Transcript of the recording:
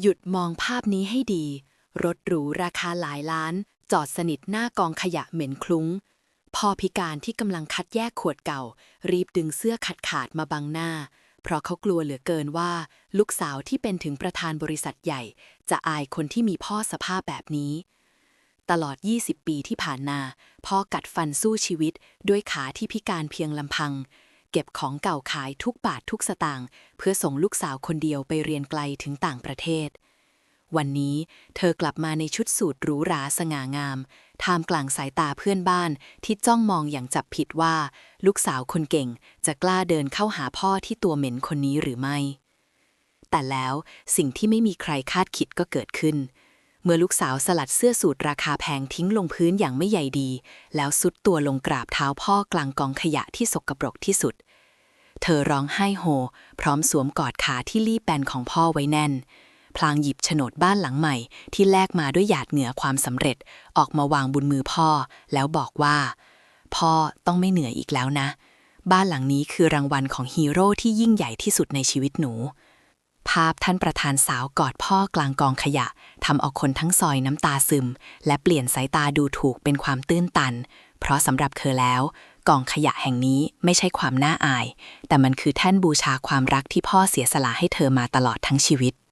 หยุดมองภาพนี้ให้ดี รถหรูราคาหลายล้าน จอดสนิทหน้ากองขยะเหม็นคลุ้งพ่อพิการที่กำลังคัดแยกขวดเก่า รีบดึงเสื้อขาดขาดมาบังหน้า เพราะเขากลัวเหลือเกินว่า ลูกสาวที่เป็นถึงประธานบริษัทใหญ่ จะอายคนที่มีพ่อสภาพแบบนี้ ตลอด 20 ปีที่ผ่านมาพ่อกัดฟันสู้ชีวิตด้วยขาที่พิการเพียงลำพัง เก็บของเก่าขายทุกบาททุกสตางค์เพื่อส่งลูกสาวคนเดียวไปเรียนไกลถึงต่างประเทศ วันนี้เธอกลับมาในชุดสูทหรูหราสง่างาม ท่ามกลางสายตาเพื่อนบ้านที่จ้องมองอย่างจับผิดว่า ลูกสาวคนเก่งจะกล้าเดินเข้าหาพ่อที่ตัวเหม็นคนนี้หรือไม่ แต่แล้วสิ่งที่ไม่มีใครคาดคิดก็เกิดขึ้นเมื่อลูกสาวสลัดเสื้อสูทราคาแพงทิ้งลงพื้นอย่างไม่ใยดี แล้วซุดตัวลงกราบเท้าพ่อกลางกองขยะที่สกปรกที่สุด เธอร้องไห้โฮ พร้อมสวมกอดขาที่รีบแบนของพ่อไว้แน่น พลางหยิบโฉนดบ้านหลังใหม่ ที่แลกมาด้วยหยาดเหงื่อความสำเร็จ ออกมาวางบนมือพ่อ แล้วบอกว่า พ่อต้องไม่เหนื่อยอีกแล้วนะ บ้านหลังนี้คือรางวัลของฮีโร่ที่ยิ่งใหญ่ที่สุดในชีวิตหนู ภาพท่านประธานสาวกอดพ่อกลางกองขยะทำเอาคนทั้งซอยน้ำตาซึม และเปลี่ยนสายตาดูถูกเป็นความตื้นตัน เพราะสำหรับเธอแล้ว กองขยะแห่งนี้ไม่ใช่ความน่าอาย แต่มันคือแท่นบูชาความรักที่พ่อเสียสละให้เธอมาตลอดทั้งชีวิต